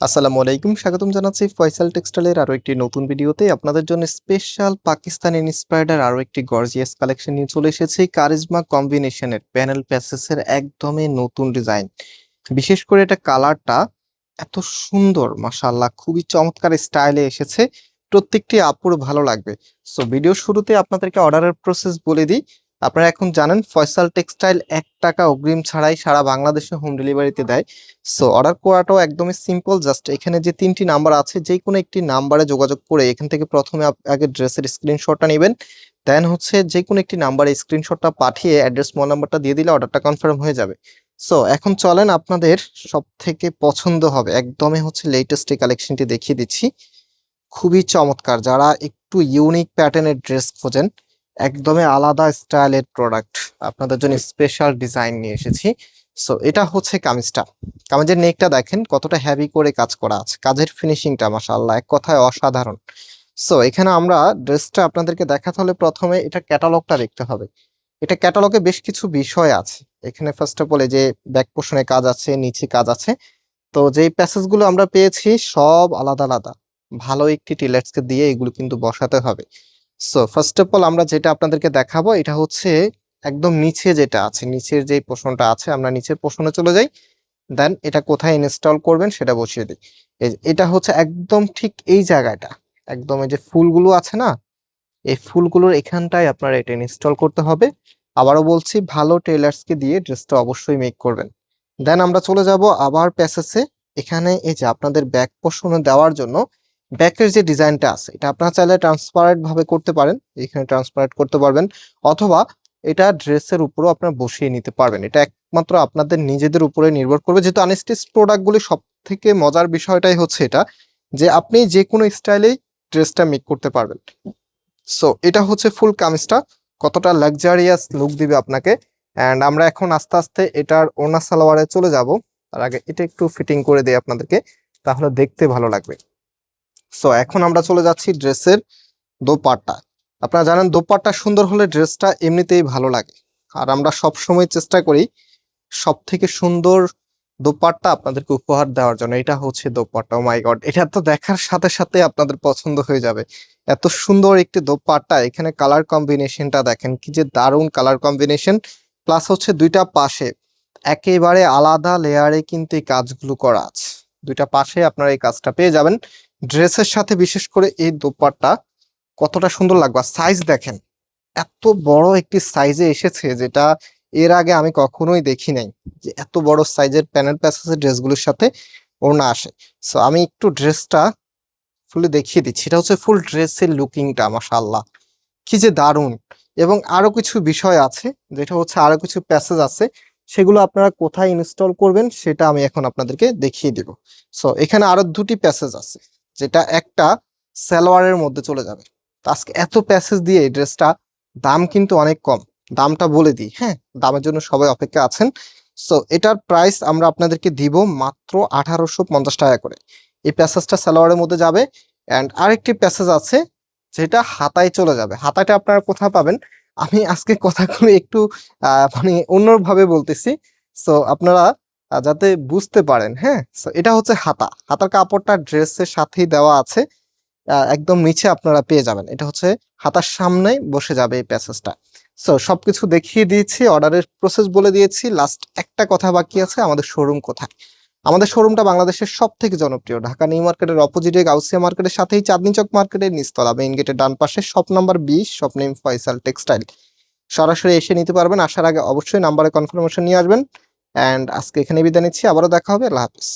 আসসালামু আলাইকুম, স্বাগতম জানাচ্ছি ফয়সাল টেক্সটাইলের আরও একটি নতুন ভিডিওতে। আপনাদের জন্য স্পেশাল পাকিস্তান ইন্সপায়ার্ড আরও একটি গর্জিয়াস কালেকশন নিয়ে চলে এসেছি, কারিজমা কম্বিনেশনের প্যানেল প্যাসেসের একদমই নতুন ডিজাইন। বিশেষ করে এটা কালারটা এত সুন্দর, মাশাআল্লাহ, খুবই চমৎকার স্টাইলে এসেছে। প্রত্যেকটি আপুর ভালো লাগবে। সো, ভিডিও শুরুতে আপনাদেরকে অর্ডারের প্রসেস বলে দিই আপনারা এখন জানেন, ফয়সাল টেক্সটাইল এক টাকা অগ্রিম ছাড়াই সারা বাংলাদেশে হোম ডেলিভারিতে দেয়। সো অর্ডার করাটাও একদমই সিম্পল জাস্ট এখানে যে তিনটি নাম্বার আছে, যে কোনো একটি নাম্বারে যোগাযোগ করে এখান থেকে প্রথমে আগে ড্রেসের স্ক্রিনশটটা নেবেন। দেন হচ্ছে যে কোনো একটি নাম্বারে স্ক্রিনশটটা পাঠিয়ে অ্যাড্রেস মোবাইল নাম্বারটা দিয়ে দিলে অর্ডারটা কনফার্ম হয়ে যাবে। সো এখন চলেন আপনাদের সব থেকে পছন্দ হবে। একদমই হচ্ছে লেটেস্ট এই কালেকশনটি দেখিয়ে দিচ্ছি। খুবই চমৎকার। যারা একটু ইউনিক প্যাটার্নের ড্রেস খোঁজেন একদমই আলাদা স্টাইলের প্রোডাক্ট আপনাদের জন্য স্পেশাল ডিজাইন নিয়ে এসেছি। সো এটা হচ্ছে কামিজটা। কামিজের নেকটা দেখেন, কতটা হেভি করে কাজ করা আছে। কাজের ফিনিশিংটা মাশাআল্লাহ, এক কথায় অসাধারণ। সো এখানে আমরা ড্রেসটা আপনাদেরকে দেখাতে হলে প্রথমে এটা ক্যাটালগটা দেখতে হবে। এটা ক্যাটালগে বেশ কিছু বিষয় আছে। এখানে ফার্স্ট অফ অল যে ব্যাক পোর্শনে কাজ আছে, নিচে কাজ আছে। তো, যেই প্যাসেজগুলো আমরা পেয়েছি সব আলাদা আলাদা। ভালো একটি টেলার্সকে দিয়ে এগুলো কিন্তু বসাতে হবে। সো ফার্স্ট অফ অল আমরা যেটা আপনাদেরকে দেখাবো, এটা হচ্ছে একদম নিচে যেটা আছে, নিচের যে পোর্শনটা আছে, আমরা নিচের পোর্শনে চলে যাই। দেন এটা কোথায় ইনস্টল করবেন সেটা বসিয়ে দিই। এটা হচ্ছে একদম ঠিক এই জায়গাটা। একদম এই যে ফুলগুলো আছে না, এই ফুলগুলোর এখানটায় আপনারা এটা ইনস্টল করতে হবে। আবারও বলছি, ভালো টেলার্সকে দিয়ে ড্রেসটা অবশ্যই মেক করবেন। দেন আমরা চলে যাব আবার প্যাসেসে এখানে এই যে আপনাদের ব্যাক পোর্শনে দেওয়ার জন্য ব্যাকের যে ডিজাইনটা আছে, এটা আপনারা চাইলে ট্রান্সপারেন্ট ভাবে করতে পারেন, এখানে ট্রান্সপারেন্ট করতে পারবেন, অথবা এটা ড্রেসের উপরও আপনারা বসিয়ে নিতে পারবেন। এটা একমাত্র আপনাদের নিজেদের উপরে নির্ভর করবে। যেহেতু আনস্টিচ প্রোডাক্টগুলি সব থেকে মজার বিষয়টাই হচ্ছে এটা, যে আপনি যে কোনো স্টাইলেই ড্রেসটা মেক করতে পারবেন। সো এটা হচ্ছে ফুল কামিজটা, কতটা লাক্সারিয়াস লুক দিবে আপনাকে। অ্যান্ড আমরা এখন আস্তে আস্তে এটার ওনা সালোয়ারে চলে যাব। তার আগে এটা একটু ফিটিং করে দিই আপনাদেরকে, তাহলে দেখতে ভালো লাগবে। সো এখন আমরা চলে যাচ্ছি ড্রেসের দোপাট্টা। আপনারা জানেন, দোপাট্টা সুন্দর হলে ড্রেসটা এমনিতেই ভালো লাগে। আর আমরা সব সময় চেষ্টা করি সব থেকে সুন্দর দোপাট্টা আপনাদেরকে উপহার দেওয়ার জন্য। এটা হচ্ছে দোপাট্টা। মাই গড এটা তো দেখার সাথে সাথে আপনাদের পছন্দ হয়ে যাবে। এত সুন্দর একটি দোপাট্টা, এখানে কালার কম্বিনেশনটা দেখেন, কি যে দারুণ কালার কম্বিনেশন প্লাস হচ্ছে দুইটা পাশে, একেবারে আলাদা লেয়ারে কিন্তু এই কাজগুলো করা আছে। দুইটা পাশে আপনারা এই কাজটা পেয়ে যাবেন। ড্রেসের সাথে বিশেষ করে এই দোপাট্টা কতটা সুন্দর লাগবে। সাইজ দেখেন, এত বড় একটি সাইজে এসেছে যেটা এর আগে আমি কখনোই দেখি নাই যে এত বড় সাইজের প্যানেল প্যাসেসের ড্রেসগুলোর সাথে ওড়না আসে। সো আমি একটু ড্রেসটা ফুলে দেখিয়ে দিচ্ছি। এটা হচ্ছে ফুল ড্রেসের লুকিংটা মাশাআল্লাহ। কি যে দারুণ! এবং আরও কিছু বিষয় আছে, যেটা হচ্ছে আরও কিছু প্যাসেজ আছে, সেগুলো আপনারা কোথায় ইনস্টল করবেন সেটা আমি এখন আপনাদেরকে দেখিয়ে দিব। সো এখানে আরও দুটি প্যাসেজ আছে। যেটা একটা সালোয়ারের মধ্যে চলে যাবে। আজকে এত প্যাসেজ দিয়ে এই ড্রেসটা দাম কিন্তু অনেক কম। দামটা বলে দিই হ্যাঁ? দামের জন্য সবাই অপেক্ষা আছেন। সো এটার প্রাইস আমরা আপনাদেরকে দিব মাত্র আঠারোশো পঞ্চাশ টাকা করে। এই প্যাসেজটা সালোয়ারের মধ্যে যাবে। অ্যান্ড আরেকটি প্যাসেজ আছে যেটা হাতায় চলে যাবে। হাতাটা আপনারা কোথায় পাবেন? আমি আজকে কথাগুলো একটু মানে অন্যভাবে বলতেছি। সো আপনারা যাতে বুঝতে পারেন হ্যাঁ? এটা হচ্ছে হাতা। হাতার কাপড়টা ড্রেসের সাথেই দেওয়া আছে। একদম নিচে আপনারা পেয়ে যাবেন। এটা হচ্ছে হাতার সামনে বসে যাবে এই প্যাসেজটা। সো সবকিছু দেখিয়ে দিয়েছি, অর্ডারের প্রসেস বলে দিয়েছি। লাস্ট একটা কথা বাকি আছে, আমাদের শোরুম কোথায়? আমাদের শোরুমটা বাংলাদেশের সব থেকে জনপ্রিয়। ঢাকা নিউ মার্কেটের অপোজিটে গাউসিয়া মার্কেটের সাথেই চাঁদনি চক মার্কেটের নিচতলা মেইন গেটের ডান পাশে শপ নাম্বার বিশ শপ নেম ফয়সাল টেক্সটাইল সরাসরি এসে নিতে পারবেন। আসার আগে অবশ্যই নাম্বারে কনফার্মেশন নিয়ে আসবেন। অ্যান্ড আজকে এখানে বিদায় নিচ্ছি আবারও দেখা হবে আল্লাহ হাফিজ।